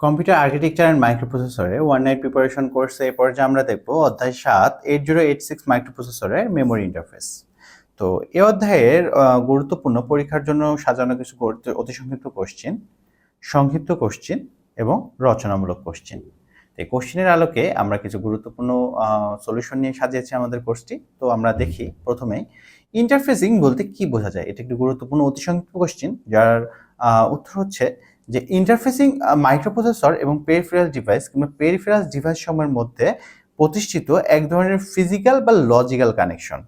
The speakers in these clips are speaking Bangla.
কম্পিউটার আর্কিটেকচার অ্যান্ড মাইক্রোপ্রসেসরে ওয়ান নাইট প্রিপারেশন কোর্সে এ পর্যায়ে আমরা দেখব অধ্যায় সাত এইট জিরো এইট সিক্স মাইক্রোপ্রসেসরের মেমোরি ইন্টারফেস তো এ অধ্যায়ের গুরুত্বপূর্ণ পরীক্ষার জন্য সাজানো কিছু অতি সংক্ষিপ্ত কোশ্চেন সংক্ষিপ্ত কোশ্চেন এবং রচনামূলক কোশ্চেন এই কোশ্চেনের আলোকে আমরা কিছু গুরুত্বপূর্ণ সলিউশন নিয়ে সাজিয়েছি আমাদের কোর্সটি তো আমরা দেখি প্রথমেই ইন্টারফেসিং বলতে কি বোঝা যায়? এটা একটি গুরুত্বপূর্ণ অতি সংক্ষিপ্ত কোশ্চেন যার উত্তর হচ্ছে যে ইন্টারফেসিং মাইক্রোপ্রসেসর এবং পেরিফেরাল ডিভাইস কিংবা পেরিফেরাল ডিভাইস সময়ের মধ্যে প্রতিষ্ঠিত এক ধরনের ফিজিক্যাল বা লজিক্যাল কানেকশন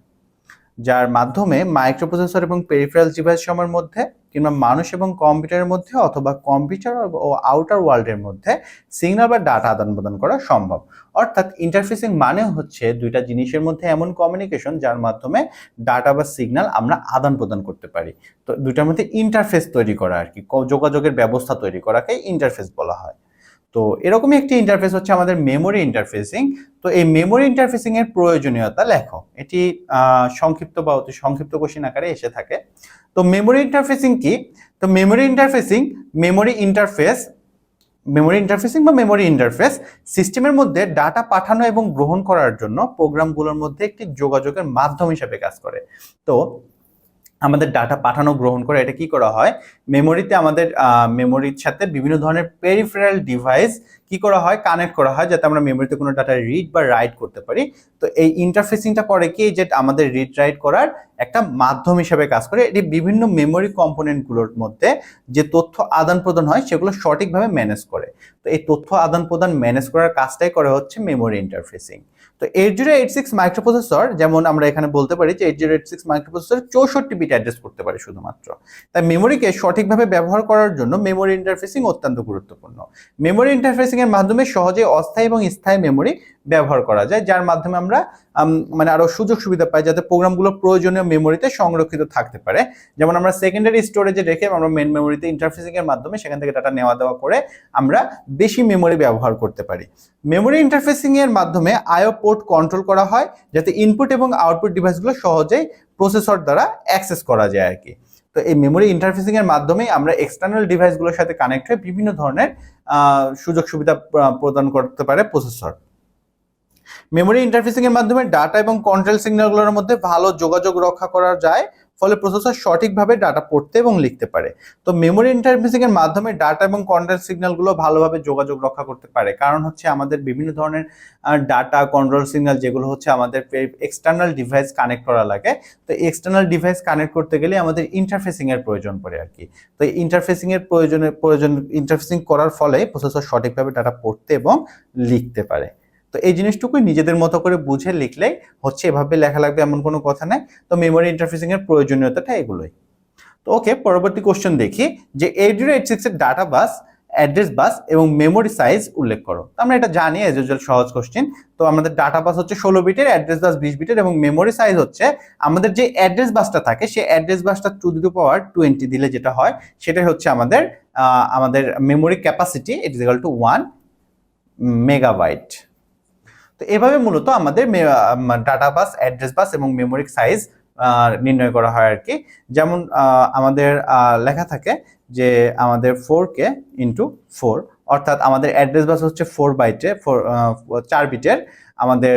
যার মাধ্যমে মাইক্রোপ্রসেসর এবং পেরিফেরাল ডিভাইস সমূহের মধ্যে কিংবা মানুষ এবং কম্পিউটারের মধ্যে অথবা কম্পিউটার ও আউটার ওয়ার্ল্ডের মধ্যে সিগন্যাল বা ডাটা আদান প্রদান করা সম্ভব। অর্থাৎ ইন্টারফেসিং মানে হচ্ছে দুইটা জিনিসের মধ্যে এমন কমিউনিকেশন যার মাধ্যমে ডাটা বা সিগন্যাল আমরা আদান প্রদান করতে পারি। তো দুইটার মধ্যে ইন্টারফেস তৈরি করা আর ক- যোগাযোগের ব্যবস্থা তৈরি করাকে ইন্টারফেস বলা হয়। তো এরকমই একটি ইন্টারফেস হচ্ছে আমাদের মেমোরি ইন্টারফেসিং তো এই মেমোরি ইন্টারফেসিং এর প্রয়োজনীয়তা লেখো। এটি সংক্ষিপ্ত বা অতি সংক্ষিপ্ত কোশ্চিন আকারে এসে থাকে। তো মেমোরি ইন্টারফেসিং কি? তো memory interfacing memory interface memory interfacing বা মেমোরি ইন্টারফেস সিস্টেমের মধ্যে ডাটা পাঠানো এবং গ্রহণ করার জন্য প্রোগ্রামগুলোর মধ্যে একটি যোগাযোগের মাধ্যম হিসেবে কাজ করে। তো আমাদের ডাটা পাঠানো, গ্রহণ করে, এটা কি করা হয়? মেমোরিতে আমাদের মেমোরির সাথে বিভিন্ন ধরনের পেরিফেরাল ডিভাইস কি করা হয়? কানেক্ট করা হয়, যাতে আমরা মেমোরিতে কোনো ডাটা রিড বা রাইট করতে পারি। তো এই ইন্টারফেসিংটা করে কি? যে আমাদের রিড রাইট করার একটা মাধ্যম হিসেবে কাজ করে। এটি বিভিন্ন মেমোরি কম্পোনেন্টগুলোর মধ্যে যে তথ্য আদান প্রদান হয়, সেগুলো সঠিকভাবে ম্যানেজ করে। তো এই তথ্য আদান প্রদান ম্যানেজ করার কাজটাই করে হচ্ছে মেমোরি ইন্টারফেসিং তো eight zero eight six microprocessor যেমন আমরা এখানে বলতে পারি যে eight zero eight six microprocessor চৌষট্টি বিট অ্যাড্রেস করতে পারে শুধুমাত্র। তাই মেমোরিকে সঠিকভাবে ব্যবহার করার জন্য মেমোরি ইন্টারফেসিং অত্যন্ত গুরুত্বপূর্ণ। মেমোরি ইন্টারফেসিং এর মাধ্যমে সহজে অস্থায়ী এবং স্থায়ী মেমোরি ব্যবহার করা যায় যার মাধ্যমে আমরা আম, মানে আরও সুযোগ সুবিধা পাই যাতে প্রোগ্রামগুলো প্রয়োজনীয় মেমোরিতে সংরক্ষিত থাকতে পারে। যেমন আমরা সেকেন্ডারি স্টোরেজে রেখে আমরা মেন মেমোরিতে ইন্টারফেসিং এর মাধ্যমে সেখান থেকে ডাটা নেওয়া দেওয়া করে আমরা বেশি মেমোরি ব্যবহার করতে পারি। মেমোরি ইন্টারফেসিং এর মাধ্যমে আইও পোর্ট কন্ট্রোল করা হয় যাতে ইনপুট এবং আউটপুট ডিভাইসগুলো সহজেই প্রসেসর দ্বারা অ্যাক্সেস করা যায় আর কি। তো এই মেমোরি ইন্টারফেসিং এর মাধ্যমেই আমরা এক্সটার্নাল ডিভাইসগুলোর সাথে কানেক্ট হয়ে বিভিন্ন ধরনের সুযোগ সুবিধা প্র- প্রদান করতে পারে প্রসেসর মেমোরি ইন্টারফেসিং এর মাধ্যমে ডাটা এবং কন্ট্রোল সিগন্যালগুলোর মধ্যে ভালো যোগাযোগ রক্ষা করা যায় ফলে প্রসেসর সঠিকভাবে ডাটা পড়তে এবং লিখতে পারে। তো মেমোরি ইন্টারফেসিং এর মাধ্যমে ডাটা এবং কন্ট্রোল সিগন্যালগুলো ভালোভাবে যোগাযোগ রক্ষা করতে পারে। কারণ হচ্ছে আমাদের বিভিন্ন ধরনের ডাটা কন্ট্রোল সিগন্যাল যেগুলো হচ্ছে আমাদের এক্সটার্নাল ডিভাইস কানেক্ট করা লাগে। তো এক্সটার্নাল ডিভাইস কানেক্ট করতে গেলে আমাদের ইন্টারফেসিং এর প্রয়োজন পড়ে আর কি। তো ইন্টারফেসিং এর প্রয়োজনের প্রয়োজন ইন্টারফেসিং করার ফলে প্রসেসর সঠিকভাবে ডাটা পড়তে এবং লিখতে পারে। তো এই জিনিসটুকুই নিজেদের মতো করে বুঝে লিখলেই হচ্ছে, এভাবে লেখা লাগবে এমন কোনো কথা নাই। তো মেমোরি ইন্টারফেসিং এর প্রয়োজনীয়তাটা এগুলোই। তো ওকে পরবর্তী কোশ্চেন দেখি, যে এইট জিরো এইট সিক্স এর ডাটা বাস অ্যাড্রেস বাস এবং মেমোরি সাইজ উল্লেখ করো। তো আমরা এটা জানি এজ ইউজুয়াল সহজ কোশ্চেন তো আমাদের ডাটা বাস হচ্ছে ষোলো বিটের অ্যাড্রেস বাস বিশ বিটের এবং মেমোরি সাইজ হচ্ছে আমাদের যে অ্যাড্রেস বাসটা থাকে, সেই অ্যাড্রেস বাসটা টু দি পাওয়ার টোয়েন্টি দিলে যেটা হয়, সেটাই হচ্ছে আমাদের আমাদের memory capacity it is equal to one megabyte তো এভাবে মূলত আমাদের ডাটা বাস অ্যাড্রেস বাস এবং মেমোরি সাইজ নির্ণয় করা হয় আর কি যেমন আমাদের লেখা থাকে যে আমাদের ফোর কে ইন্টু ফোর অর্থাৎ আমাদের অ্যাড্রেস বাস হচ্ছে ফোর বাইটে ফোর চার বিটের আমাদের,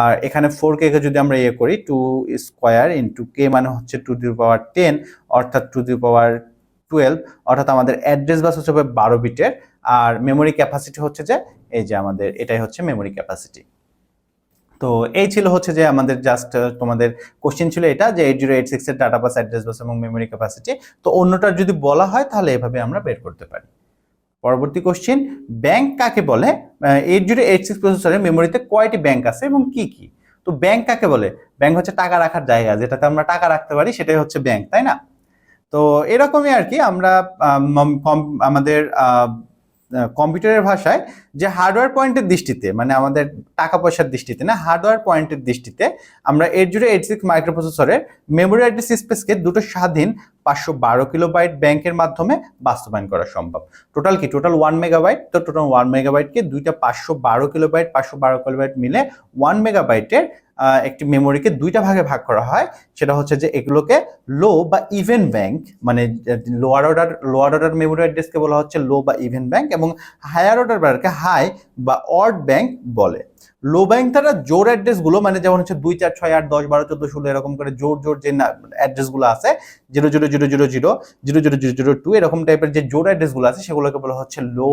আর এখানে ফোর কে যদি আমরা ইয়ে করি টু স্কোয়ার ইন্টু কে মানে হচ্ছে টু দি পাওয়ার টেন অর্থাৎ টু দি পাওয়ার টুয়েলভ অর্থাৎ আমাদের অ্যাড্রেস বাস হচ্ছে বারো বিটের আর মেমোরি ক্যাপাসিটি হচ্ছে যে, এই যে আমাদের, এটাই হচ্ছে মেমোরি ক্যাপাসিটি তো এই ছিল হচ্ছে যে আমাদের জাস্ট তোমাদের কোশ্চেন ছিল এটা যে এইট জিরো এইট সিক্সের ডাটা বাস অ্যাড্রেস বাস এবং মেমোরি ক্যাপাসিটি তো অন্যটার যদি বলা হয় তাহলে এভাবে আমরা বের করতে পারি। পরবর্তী কোশ্চেন ব্যাংক কাকে বলে? এইট জিরো এইট সিক্স প্রসেসরের মেমোরিতে কয়টি ব্যাংক আছে এবং কি কি? তো ব্যাংক কাকে বলে? ব্যাংক হচ্ছে টাকা রাখার জায়গা, যেটাতে আমরা টাকা রাখতে পারি সেটাই হচ্ছে ব্যাংক তাই না? তো এরকমই আর কি আমরা আমাদের কম্পিউটারের ভাষায় যে হার্ডওয়্যার পয়েন্টের দৃষ্টিতে মানে আমাদের টাকা পয়সার দৃষ্টিতে না হার্ডওয়্যার পয়েন্টের দৃষ্টিতে আমরা এইট জিরো এইট সিক্স মাইক্রোপ্রসেসরের মেমোরি অ্যাড্রেস স্পেসকে দুটো স্বাধীন পাঁচশো বারো কিলোবাইট ব্যাংকের মাধ্যমে বাস্তবায়ন করা সম্ভব। টোটাল কি? টোটাল ওয়ান মেগাবাইট তো টোটাল ওয়ান মেগাবাইটকে দুইটা পাঁচশো বারো কিলোবাইট পাঁচশো বারো কিলোবাইট মিলে ওয়ান মেগাবাইটের একটি মেমোরিকে দুইটা ভাগে ভাগ করা হয়। সেটা হচ্ছে যে এগুলোকে লো বা ইভেন ব্যাংক মানে lower order lower order memory অ্যাড্রেসকে বলা হচ্ছে লো বা ইভেন ব্যাংক এবং হায়ার অর্ডার ব্যাংককে হাই বা অড ব্যাংক বলে। লো ব্যাংক দ্বারা জোর অ্যাড্রেসগুলো মানে যেমন হচ্ছে দুই, চার, ছয়, আট, দশ, বারো, চোদ্দ, ষোলো এরকম করে জোর জোর যে অ্যাড্রেসগুলো আছে zero zero zero zero zero zero zero zero zero two এরকম টাইপের যে জোর অ্যাড্রেসগুলো আছে, সেগুলোকে বলা হচ্ছে লো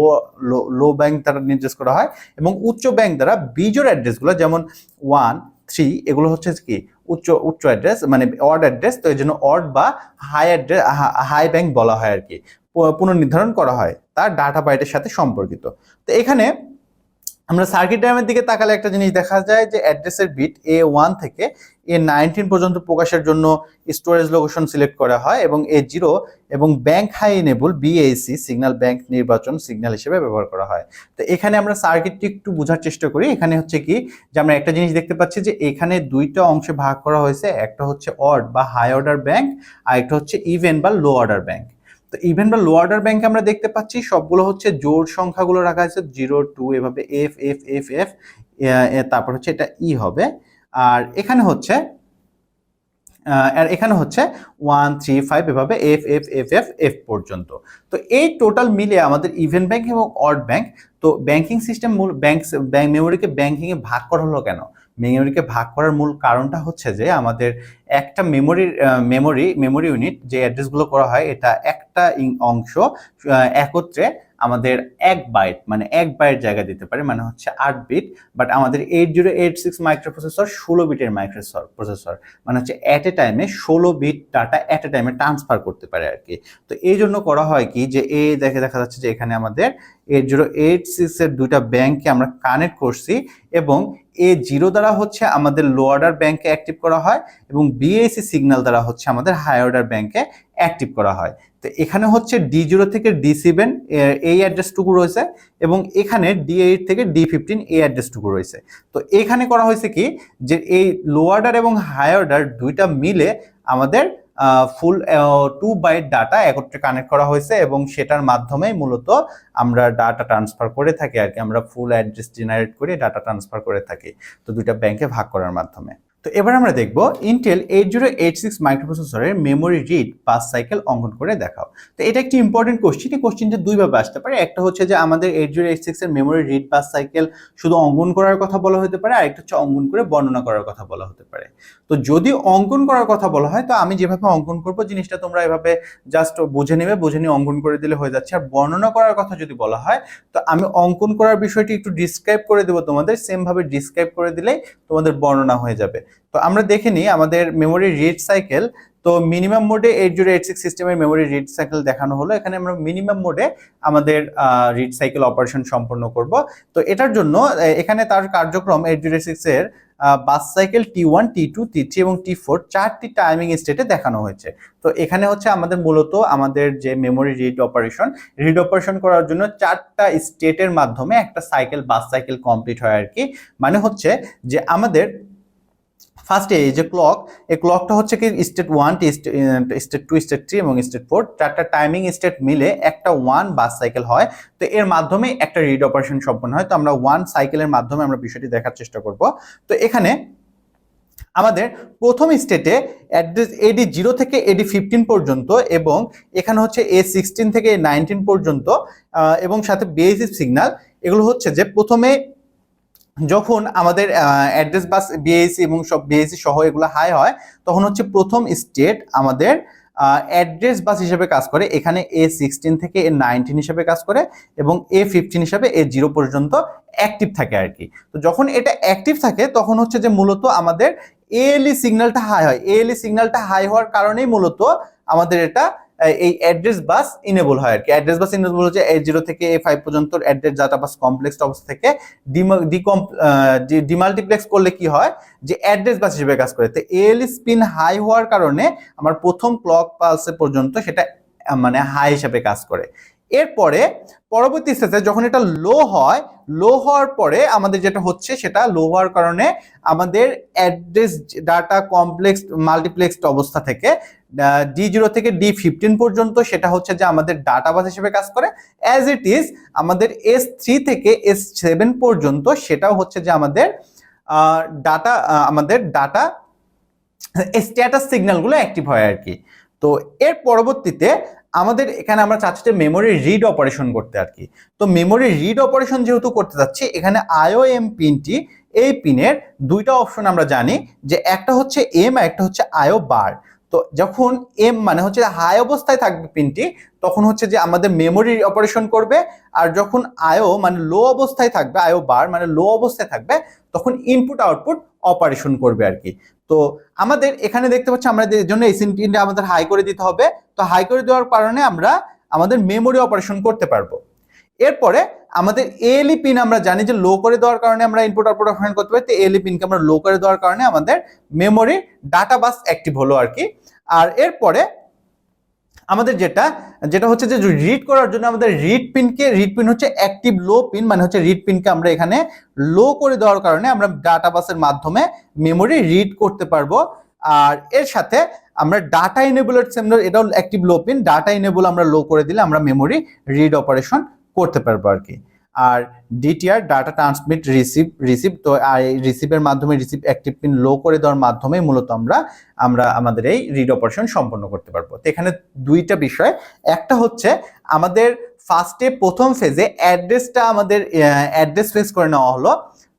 লো ব্যাংক দ্বারা নির্দেশ করা হয় এবং উচ্চ ব্যাংক দ্বারা বিজোর অ্যাড্রেসগুলো যেমন ওয়ান থ্রি এগুলো হচ্ছে কি? উচ্চ উচ্চ অ্যাড্রেস মানে অড অ্যাড্রেস তো এই জন্য অর্ড বা হাই অ্যাড্রেস হাই ব্যাংক বলা হয় আর কি। পুনর্নির্ধারণ করা হয়, তার ডাটা বাইটের সাথে সম্পর্কিত। তো এখানে আমরা সার্কিট ডায়ামের দিকে তাকালে একটা জিনিস দেখা যায় যে অ্যাড্রেসের বিট এ ওয়ান থেকে এ নাইনটিন পর্যন্ত প্রকাশের জন্য স্টোরেজ লোকেশন সিলেক্ট করা হয় এবং এ জিরো এবং bank high enable BAC signal bank নির্বাচন সিগন্যাল হিসেবে ব্যবহার করা হয়। তো এখানে আমরা সার্কিটটি একটু বোঝার চেষ্টা করি। এখানে হচ্ছে কি যে আমরা একটা জিনিস দেখতে পাচ্ছি যে এখানে দুইটা অংশে ভাগ করা হয়েছে, একটা হচ্ছে অড বা হাই অর্ডার ব্যাংক আর একটা হচ্ছে ইভেন বা লো অর্ডার ব্যাংক তো ইভেন বা লো অর্ডার ব্যাংকে আমরা দেখতে পাচ্ছি সবগুলো হচ্ছে জোর সংখ্যাগুলো রাখা আছে জিরো টু এভাবে এফ এফ এফ এফ তারপর হচ্ছে এটা ই হবে। আর এখানে হচ্ছে আর এখানে হচ্ছে ওয়ান থ্রি ফাইভ এভাবে F F F F F পর্যন্ত। তো এই টোটাল মিলে আমাদের ইভেন ব্যাংক এবং অড ব্যাংক তো ব্যাংকিং সিস্টেম মূল ব্যাংক ব্যাংক মেমোরিকে ব্যাংকিংয়ে ভাগ করা হলো কেন? মেমোরিকে ভাগ করার মূল কারণটা হচ্ছে যে আমাদের একটা মেমোরির মেমোরি মেমোরি ইউনিট যে অ্যাড্রেসগুলো করা হয়, এটা একটা অংশ একত্রে আমাদের এক বাইট মানে এক বাইট জায়গা দিতে পারে মানে হচ্ছে আট বিট বাট আমাদের eight zero eight six microprocessor ষোলো বিটের মাইক্রোসর প্রসেসর মানে হচ্ছে অ্যাট এ টাইমে ষোলো বিট ডাটা অ্যাট এ টাইমে ট্রান্সফার করতে পারে আর কি। তো এই জন্য করা হয় কি যে এই দেখে দেখা যাচ্ছে যে এখানে আমাদের এইট জিরো এইট সিক্সের দুইটা ব্যাংককে আমরা কানেক্ট করছি এবং এ জিরো দ্বারা হচ্ছে আমাদের লো অর্ডার ব্যাংকে অ্যাক্টিভ করা হয় এবং বিএসি সিগন্যাল দ্বারা হচ্ছে আমাদের হাই অর্ডার ব্যাংকে অ্যাক্টিভ করা হয়। তো এখানে হচ্ছে ডি জিরো থেকে ডি সেভেন এই অ্যাড্রেসটুকু রয়েছে এবং এখানে ডি এইট থেকে ডি ফিফটিন এই অ্যাড্রেসটুকু রয়েছে। তো এখানে করা হয়েছে কি যে এই লো অর্ডার এবং হাই অর্ডার দুইটা মিলে আমাদের ফুল টু বাইট ডাটা একত্রে কানেক্ট করা হয়েছে এবং সেটার মাধ্যমে মূলত আমরা ডাটা ট্রান্সফার করে থাকি আর কি। আমরা ফুল অ্যাড্রেস জেনারেট করে ডাটা ট্রান্সফার করে থাকি। তো দুইটা ব্যাংকে ভাগ করার মাধ্যমে। তো এবার আমরা দেখব Intel eight zero eight six মাইক্রোপ্রসেসরের memory read pass cycle অঙ্কন করে দেখাও। তো এটা একটি ইম্পর্টেন্ট কোশ্চিন এই কোশ্চিনটা দুইভাবে আসতে পারে। একটা হচ্ছে যে আমাদের এইট জিরো এইট সিক্স এর মেমোরি রিড পাস সাইকেল শুধু অঙ্কন করার কথা বলা হতে পারে, আর একটা হচ্ছে অঙ্কন করে বর্ণনা করার কথা বলা হতে পারে। তো যদি অঙ্কন করার কথা বলা হয়, তো আমি যেভাবে অঙ্কন করব জিনিসটা তোমরা এভাবে জাস্ট বুঝে নেবে, বুঝে নিয়ে অঙ্কন করে দিলে হয়ে যাচ্ছে। আর বর্ণনা করার কথা যদি বলা হয়, তো আমি অঙ্কন করার বিষয়টি একটু ডিসক্রাইব করে দেবো তোমাদের। সেম ভাবে ডিসক্রাইব করে দিলেই তোমাদের বর্ণনা হয়ে যাবে। তো আমরা দেখে নিই আমাদের মেমোরি রিড সাইকেল তো মিনিমাম মোডে এইট জিরো এইট সিক্স সিস্টেমের মেমোরি রিড সাইকেল দেখানো হলো। এখানে আমরা মিনিমাম মোডে আমাদের রিড সাইকেল অপারেশন সম্পন্ন করব। তো এটার জন্য এখানে তার কার্যক্রম এইট জিরো সিক্স এর bus cycle T one T two T three এবং টি ফোর চারটি টাইমিং স্টেটে দেখানো হয়েছে। তো এখানে হচ্ছে আমাদের মূলত আমাদের যে memory read operation read operation করার জন্য চারটা স্টেটের মাধ্যমে একটা সাইকেল বাস সাইকেল কমপ্লিট হয় আর কি। মানে হচ্ছে যে আমাদের ফার্স্টে এই যে ক্লক এই ক্লকটা হচ্ছে কি state one state two state three এবং স্টেট ফোর চারটা টাইমিং স্টেট মিলে একটা ওয়ান বাস সাইকেল হয়। তো এর মাধ্যমে একটা রিড অপারেশন সম্পন্ন হয়। তো আমরা ওয়ান সাইকেলের মাধ্যমে আমরা বিষয়টি দেখার চেষ্টা করব। তো এখানে আমাদের প্রথম স্টেটে অ্যাড্রেস এডি জিরো থেকে এডি ফিফটিন পর্যন্ত এবং এখানে হচ্ছে এ সিক্সটিন থেকে এ নাইনটিন পর্যন্ত এবং সাথে বেসিস সিগন্যাল এগুলো হচ্ছে যে প্রথমে যখন আমাদের অ্যাড্রেস বাস বিএসি এবং সব বিএসি সহ এগুলো হাই হয়, তখন হচ্ছে প্রথম স্টেট আমাদের অ্যাড্রেস বাস হিসেবে কাজ করে। এখানে এ সিক্সটিন থেকে এ নাইনটিন হিসেবে কাজ করে এবং এ ফিফটিন হিসাবে এ জিরো পর্যন্ত অ্যাক্টিভ থাকে আর কি। তো যখন এটা অ্যাক্টিভ থাকে, তখন হচ্ছে যে মূলত আমাদের এএলই সিগন্যালটা হাই হয়। এএলই সিগন্যালটা হাই হওয়ার কারণেই মূলত আমাদের এটা এই অ্যাড্রেস বাস ইনেবল হয় আর কি অ্যাড্রেস বাস ইনেবল হচ্ছে এ জিরো থেকে এ ফাইভ পর্যন্ত অ্যাড্রেস ডাটা বাস কমপ্লেক্স অবস্থা থেকে ডিকম ডিমাল্টিপ্লেক্স করলে কি হয়? যে অ্যাড্রেস বাস হিসেবে কাজ করে। তো এএলই স্পিন হাই হওয়ার কারণে আমার প্রথম ক্লক পালসে পর্যন্ত সেটা মানে হাই হিসাবে কাজ করে। এরপরে পরবর্তী স্টেজে যখন এটা লো হয় লো হওয়ার পরে আমাদের যেটা হচ্ছে সেটা লো হওয়ার কারণে আমাদের অ্যাড্রেস ডাটা কমপ্লেক্স মাল্টিপ্লেক্সড অবস্থা থেকে ডি জিরো থেকে ডি ফিফটিন পর্যন্ত সেটা হচ্ছে যে আমাদের ডাটা বাস হিসেবে কাজ করে। অ্যাজ ইট ইজ আমাদের এস থ্রি থেকে এস সেভেন পর্যন্ত সেটাও হচ্ছে যে আমাদের ডাটা আমাদের ডাটা স্ট্যাটাস সিগন্যালগুলো অ্যাক্টিভ হয় আর কি। তো এর পরবর্তীতে আমাদের এখানে আমরা চাচ্ছি যে মেমোরি রিড অপারেশন করতে আর কি। তো মেমোরি রিড অপারেশন যেহেতু করতে যাচ্ছি এখানে আইও এম পিনটি এই পিনের দুইটা অপশন আমরা জানি যে একটা হচ্ছে এম আর একটা হচ্ছে আইও বার তো যখন এম মানে হচ্ছে হাই অবস্থায় থাকবে পিনটি তখন হচ্ছে যে আমাদের মেমোরি অপারেশন করবে। আর যখন আয়ো মানে লো অবস্থায় থাকবে আয়ো বার মানে লো অবস্থায় থাকবে, তখন ইনপুট আউটপুট অপারেশন করবে আর কি। তো আমাদের এখানে দেখতে পাচ্ছি আমরা জন্য এসএনটিটা আমাদের হাই করে দিতে হবে। তো হাই করে দেওয়ার কারণে আমরা আমাদের মেমোরি অপারেশন করতে পারব। এরপরে আমাদের এলি পিন আমরা জানি যে লো করে দেওয়ার কারণে আমরা ইনপুট আউটপুট অপারেশন করতে পারি। তো এএলই পিনকে আমরা লো করে দেওয়ার কারণে আমাদের মেমোরি ডাটা বাস অ্যাক্টিভ হলো আর কি। আর এরপরে আমাদের যেটা যেটা হচ্ছে যে রিড করার জন্য আমাদের রিড পিনকে রিড পিন হচ্ছে অ্যাক্টিভ লো পিন মানে হচ্ছে রিড পিনকে আমরা এখানে লো করে দেওয়ার কারণে আমরা ডাটা বাসের মাধ্যমে মেমোরি রিড করতে পারব। আর এর সাথে আমরা ডাটা ইনেবলের এটাও active low pin data enable আমরা লো করে দিলে আমরা মেমোরি রিড অপারেশন করতে পারব আর কি। আর DTR data transmit receive receive তো আর এই রিসিভের মাধ্যমে রিসিভ অ্যাক্টিভ পিন লো করে দেওয়ার মাধ্যমে মূলত আমরা আমরা আমাদের এই রিড অপারেশন সম্পন্ন করতে পারব। তো এখানে দুইটা বিষয়। একটা হচ্ছে আমাদের ফার্স্টে প্রথম ফেজে অ্যাড্রেসটা আমাদের অ্যাড্রেস ফেস করে নেওয়া হলো।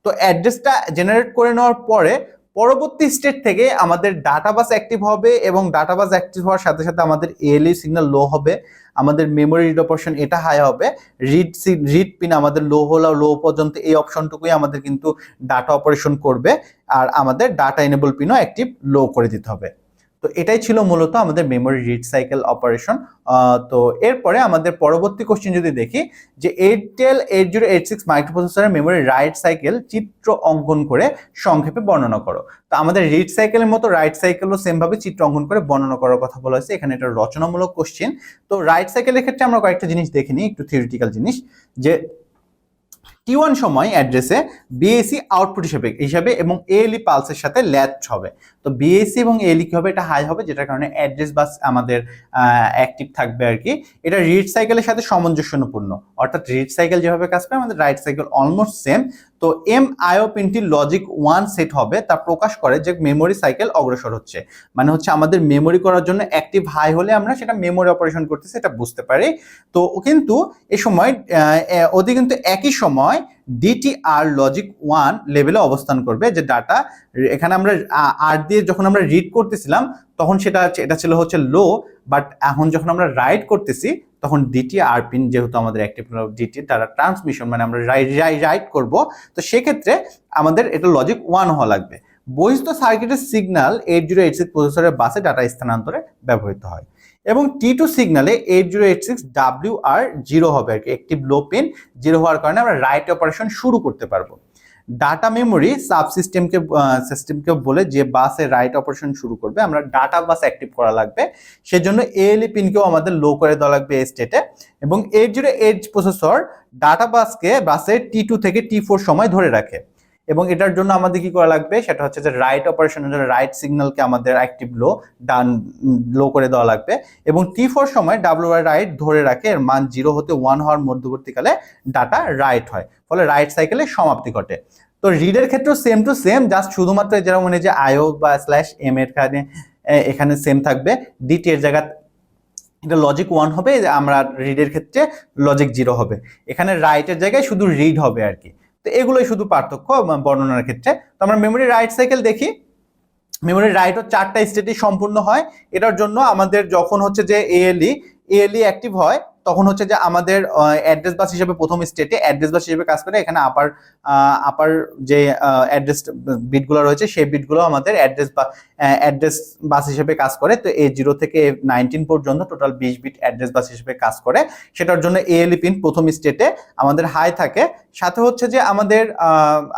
তো অ্যাড্রেসটা জেনারেট করে নেওয়ার পরে পরবর্তী স্টেট থেকে আমাদের ডাটাবাস অ্যাক্টিভ হবে এবং ডাটাবাস অ্যাক্টিভ হওয়ার সাথে সাথে আমাদের এএলই সিগন্যাল লো হবে। আমাদের মেমোরি রিড অপারেশন এটা হাই হবে। রিড রিড পিন আমাদের লো হলো লো পর্যন্ত এই অপশনটুকুই আমাদের কিন্তু ডাটা অপারেশন করবে। আর আমাদের ডাটা এনেবল পিনও অ্যাক্টিভ লো করে দিতে হবে। তো এটাই ছিল মূলত আমাদের মেমোরি রিড সাইকেল অপারেশন তো এরপরে আমাদের পরবর্তী কোশ্চেন যদি দেখি, যে Intel eight zero eight six মাইক্রোপ্রসেসরের memory write cycle চিত্র অঙ্কন করে সংক্ষেপে বর্ণনা করো। তো আমাদের রিড সাইকেলের মতো রাইট সাইকেলও সেমভাবে চিত্র অঙ্কন করে বর্ণনা করার কথা বলা হয়েছে। এখানে এটা রচনামূলক কোশ্চেন তো রাইট সাইকেলের ক্ষেত্রে আমরা কয়েকটা জিনিস দেখে নিই, একটু থিওরিটিক্যাল জিনিস। যে টি ওয়ান সময় অ্যাড্রেসে বিএসি আউটপুট হিসেবে, হিসাবে এবং এএলই পালসের সাথে ল্যাচ হবে। তো বিএসি এবং এএলই কি হবে, এটা হাই হবে, যেটার কারণে অ্যাড্রেস বাস আমাদের অ্যাক্টিভ থাকবে আর কি। এটা রিড সাইকেলের সাথে সামঞ্জস্যপূর্ণ। অর্থাৎ রিড সাইকেল যেভাবে কাজ করে, আমাদের রাইট সাইকেল অলমোস্ট সেম তো এম আইও পিনটির লজিক ওয়ান সেট হবে, তা প্রকাশ করে যে মেমোরি সাইকেল অগ্রসর হচ্ছে। মানে হচ্ছে আমাদের মেমোরি করার জন্য অ্যাক্টিভ হাই হলে আমরা সেটা মেমোরি অপারেশন করতেছি, এটা বুঝতে পারি। তো কিন্তু এ সময় ওদের কিন্তু একই সময় ডিটিআর লজিক ওয়ান লেভেলে অবস্থান করবে যে ডাটা এখানে আমরা আর দিয়ে যখন আমরা রিড করতেছিলাম, তখন সেটা এটা ছিল হচ্ছে লো বাট এখন যখন আমরা রাইট করতেছি, তখন ডিটি আর পিন যেহেতু আমাদের অ্যাক্টিভ ডিটি তারা ট্রান্সমিশন মানে আমরা রাইট করব, তো সেক্ষেত্রে আমাদের এটা লজিক ওয়ান হওয়া লাগবে। বহিস্থ সার্কিটের signal eight zero eight six প্রসেসরের বাসে ডাটা স্থানান্তরে ব্যবহৃত হয়। এবং T two সিগনালে eight zero eight six W R zero হবে আর কি একটি লো পেন জিরো হওয়ার কারণে আমরা রাইট অপারেশন শুরু করতে পারব। ডাটা মেমোরি সাব সিস্টেমকে সিস্টেমকে বলে যে বাসে রাইট অপারেশন শুরু করবে, আমরা ডাটা বাস অ্যাক্টিভ করা লাগবে। সেজন্য এএলই পিনকেও আমাদের লো করে দেওয়া লাগবে এই স্টেটে এবং eight zero eight processor data বাসকে বাসে টি টু থেকে টি ফোর সময় ধরে রাখে। এবং এটার জন্য আমাদের কি করা লাগবে? সেটা হচ্ছে যে রাইট অপারেশনের জন্য রাইট সিগন্যালকে আমাদের অ্যাক্টিভ লো ডান লো করে দেওয়া লাগবে। এবং টি ফোর সময় আর রাইট ধরে রাখে, এর মান জিরো হতে ওয়ান হওয়ার মধ্যবর্তীকালে ডাটা রাইট হয়। ফলে রাইট সাইকেলের সমাপ্তি ঘটে। তো রিডের ক্ষেত্রেও সেম টু সেম জাস্ট শুধুমাত্র যেটা মনে যে আইও বা স্ল্যাশ এম এর এখানে এখানে সেম থাকবে। ডিটি এর জায়গা, এটা লজিক ওয়ান হবে, আমরা রিডের ক্ষেত্রে লজিক জিরো হবে। এখানে রাইটের জায়গায় শুধু রিড হবে আর কি। তো এগুলোই শুধু পার্থক্য বর্ণনার ক্ষেত্রে। তো আমরা মেমোরি রাইট সাইকেল দেখি। মেমোরি রাইটও চারটা স্টেটই সম্পূর্ণ হয়। এটার জন্য আমাদের যখন হচ্ছে যে এএলই এএলই অ্যাক্টিভ হয় তখন হচ্ছে যে আমাদের অ্যাড্রেস বাস হিসেবে প্রথম স্টেটে অ্যাড্রেস বাস হিসেবে কাজ করে, এখানে আপার আপার যে অ্যাড্রেস বিটগুলো রয়েছে, সেই বিটগুলো আমাদের অ্যাড্রেস বা অ্যাড্রেস বাস হিসেবে কাজ করে। তো এ জিরো থেকে নাইনটিন পর্যন্ত টোটাল বিশ বিট অ্যাড্রেস বাস হিসেবে কাজ করে। সেটার জন্য এএলই পিন প্রথম স্টেটে আমাদের হাই থাকে। সাথে হচ্ছে যে আমাদের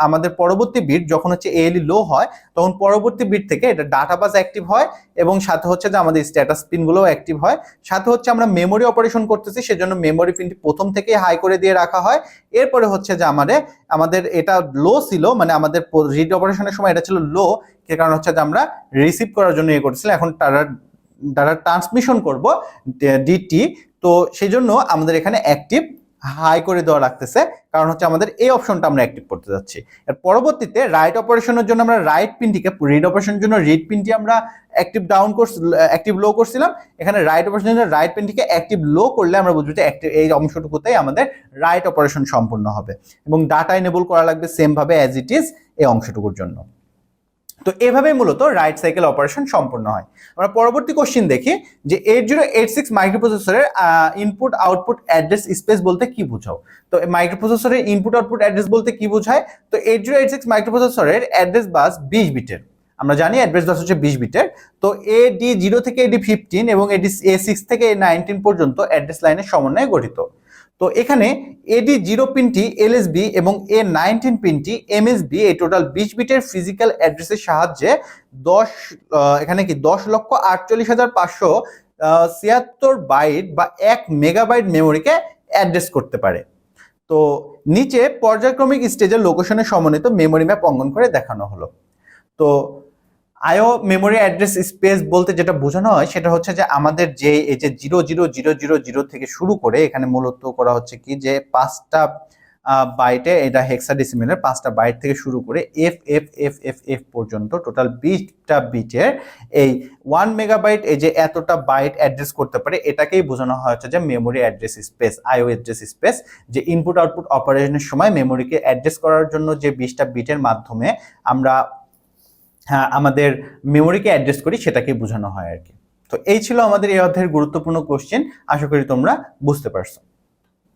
আমাদের পরবর্তী বিট যখন হচ্ছে এএলই লো হয়, তখন পরবর্তী বিট থেকে এটা ডাটা বাস অ্যাক্টিভ হয় এবং সাথে হচ্ছে যে আমাদের স্ট্যাটাস পিনগুলোও অ্যাক্টিভ হয়। সাথে হচ্ছে আমরা মেমোরি অপারেশন করতেছি, সেজন্য মেমোরি পিনটি প্রথম থেকেই হাই করে দিয়ে রাখা হয়। এরপরে হচ্ছে যে আমাদের আমাদের এটা লো ছিল মানে আমাদের রিড অপারেশনের সময় এটা ছিল লো কে কারণ হচ্ছে যে আমরা রিসিভ করার জন্য ইয়ে করছিলাম এখন তারা তারা ট্রান্সমিশন করব ডিটি তো সেই জন্য আমাদের এখানে অ্যাক্টিভ হাই করে দেওয়া রাখতেছে কারণ হচ্ছে আমাদের এই অপশনটা আমরা অ্যাক্টিভ করতে যাচ্ছি। এর পরবর্তীতে রাইট অপারেশনের জন্য আমরা রাইট পিনটিকে রিড অপারেশনের জন্য রিড পিনটি আমরা অ্যাক্টিভ ডাউন করছি অ্যাক্টিভ লো করছিলাম। এখানে রাইট অপারেশনের জন্য রাইট পিনটিকে অ্যাক্টিভ লো করলে আমরা বুঝব যে active- এই অংশটুকুতেই আমাদের রাইট অপারেশন সম্পূর্ণ হবে। এবং ডাটা এনেবল করা লাগবে সেম ভাবে অ্যাজ ইট ইজ এই অংশটুকুর জন্য। তো এভাবেই মূলত রাইট সাইকেল অপারেশন সম্পূর্ণ হয়। আমরা পরবর্তী কোশ্চিন দেখি যে এইট জিরো এইট সিক্স মাইক্রোপ্রসেসরের ইনপুট আউটপুট অ্যাড্রেস স্পেস বলতে কি বোঝাও? তো মাইক্রোপ্রসেসরের ইনপুট আউটপুট অ্যাড্রেস বলতে কি বোঝায়? তো এইট জিরো এইট সিক্স মাইক্রোপ্রসেসরের অ্যাড্রেস বাস বিশ বিটের। আমরা জানি অ্যাড্রেস বাস হচ্ছে বিশ বিটের। তো এ ডি জিরো থেকে এডি ফিফটিন এবং এডি এ সিক্স থেকে এ নাইনটিন পর্যন্ত অ্যাড্রেস লাইনের সমন্বয়ে গঠিত। তো এখানে এডি জিরো পিনটি এলএসবি এবং এ নাইনটিন পিনটি এমএসবি এই টোটাল বিশ বিটের ফিজিক্যাল অ্যাড্রেসের সাহায্যে দশ এখানে কি দশ লক্ষ আটচল্লিশ হাজার পাঁচশো ছিয়াত্তর বাইট বা এক মেগাবাইট মেমোরিকে অ্যাড্রেস করতে পারে। তো নিচে পর্যায়ক্রমিক স্টেজের লোকেশনের সমন্বিত মেমোরি ম্যাপ অঙ্কন করে দেখানো হলো। তো আইও মেমোরি অ্যাড্রেস স্পেস বলতে যেটা বোঝানো হয়, সেটা হচ্ছে যে আমাদের যে এই যে zero zero zero zero zero থেকে শুরু করে এখানে মূলত করা হচ্ছে কি যে পাঁচটা বাইটে এটা হেক্সাডেসিমেলের পাঁচটা বাইট থেকে শুরু করে F F F F F পর্যন্ত টোটাল বিশটা বিটের এই ওয়ান মেগাবাইট এই যে এতটা বাইট অ্যাড্রেস করতে পারে, এটাকেই বোঝানো হয় হচ্ছে যে memory address space IO address space যে ইনপুট আউটপুট অপারেশনের সময় মেমোরিকে অ্যাড্রেস করার জন্য যে বিশটা বিটের মাধ্যমে আমরা আমাদের মেমোরিকে অ্যাড্রেস করি, সেটাকে বোঝানো হয় আর কি। তো এই ছিল আমাদের এই অধ্যায়ের গুরুত্বপূর্ণ কোশ্চেন আশা করি তোমরা বুঝতে পারছ।